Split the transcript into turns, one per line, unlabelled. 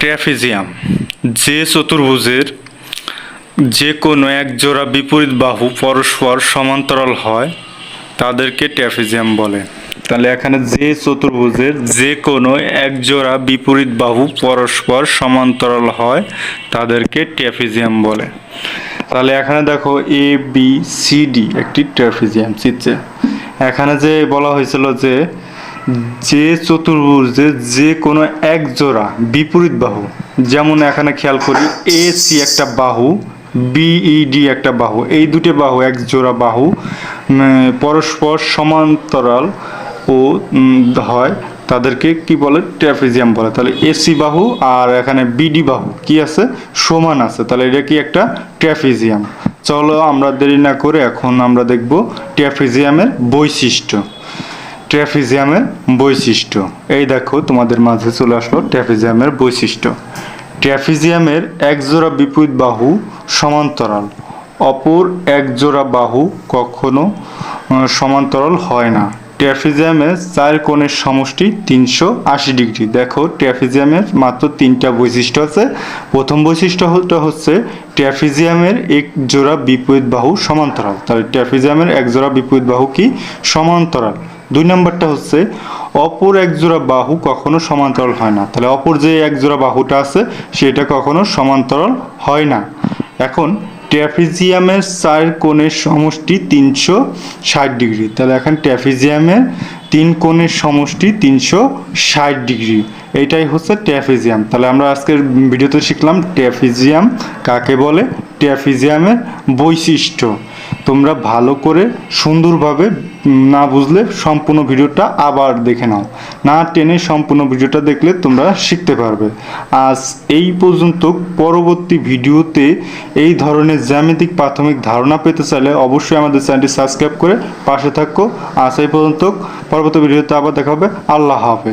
ট্র্যাফিজিয়াম। যে চতুর্ভুজের যে কোনো এক জোড়া বিপরীত বাহু পরস্পর সমান্তরাল হয়, তাদেরকে ট্র্যাফিজিয়াম বলে। তাহলে এখানে যে চতুর্ভুজের যে কোনো এক জোড়া বিপরীত বাহু পরস্পর সমান্তরাল হয়, তাদেরকে ট্র্যাফিজিয়াম বলে। তাহলে এখানে দেখো এ বি সি ডি একটি ট্র্যাফিজিয়াম, চিত্রে। এখানে যে বলা হয়েছিল যে যে চতুর্ভুজের যে কোনো এক জোড়া বিপরীত বাহু, যেমন এখানে খেয়াল করি এ সি একটা বাহু বিইডি একটা বাহু, এই দুটি বাহু এক জোড়া বাহু পরস্পর সমান্তরাল ও হয়, তাদেরকে কি বলে? ট্র্যাফিজিয়াম বলে। তাহলে এসি বাহু আর এখানে বিডি বাহু, কি আছে? সমান আছে। তাহলে এটা কি একটা ট্র্যাফিজিয়াম চলো আমরা দেরি না করে এখন আমরা দেখব ট্র্যাফিজিয়ামের বৈশিষ্ট্য। ট্র্যাফিজিয়ামের বৈশিষ্ট্য। এই দেখো, তোমাদের মাঝে চলে আসলো ট্র্যাফিজিয়ামের বৈশিষ্ট্য। ট্র্যাফিজিয়ামের এক জোড়া বিপরীত বাহু সমান্তরাল। অপর এক জোড়া বাহু কখনো সমান্তরাল হয় না। ট্র্যাফিজিয়ামের চার কোণের সমষ্টি তিনশো আশি ডিগ্রি। দেখো, ট্র্যাফিজিয়ামের মাত্র তিনটা বৈশিষ্ট্য আছে। প্রথম বৈশিষ্ট্যটা হচ্ছে ট্র্যাফিজিয়ামের এক জোড়া বিপরীত বাহু সমান্তরাল। তাহলে ট্র্যাফিজিয়ামের এক জোড়া বিপরীত বাহু কি? সমান্তরাল। দুই নম্বরটা হচ্ছে, অপর এক জোড়া বাহু কখনো সমান্তরাল হয় না। তাহলে অপর যে এক জোড়া বাহুটা আছে, সেটা কখনো সমান্তরাল হয় না। এখন, ট্র্যাফিজিয়ামের চার কোণের সমষ্টি তিনশো ষাট ডিগ্রি। তাহলে এখন ট্র্যাফিজিয়ামের তিন কোণের সমষ্টি তিনশো ষাট ডিগ্রি। এইটাই হচ্ছে ট্র্যাফিজিয়াম। তাহলে আমরা আজকের ভিডিওতে শিখলাম ট্র্যাফিজিয়াম কাকে বলে? ট্র্যাফিজিয়ামের বৈশিষ্ট্য। তোমরা ভালো করে সুন্দরভাবে না বুঝলে সম্পূর্ণ ভিডিওটা আবার দেখে নাও। না টেনে সম্পূর্ণ ভিডিওটা দেখলে তোমরা শিখতে পারবে। আজ এই পর্যন্ত পরবর্তী ভিডিওতে এই ধরনের জ্যামিতিক প্রাথমিক ধারণা পেতে চাইলে অবশ্যই আমাদের চ্যানেলটি সাবস্ক্রাইব করে পাশে থাকো। আজ এই পর্যন্ত, পরবর্তী ভিডিওতে আবার দেখা হবে। আল্লাহ হাফেজ।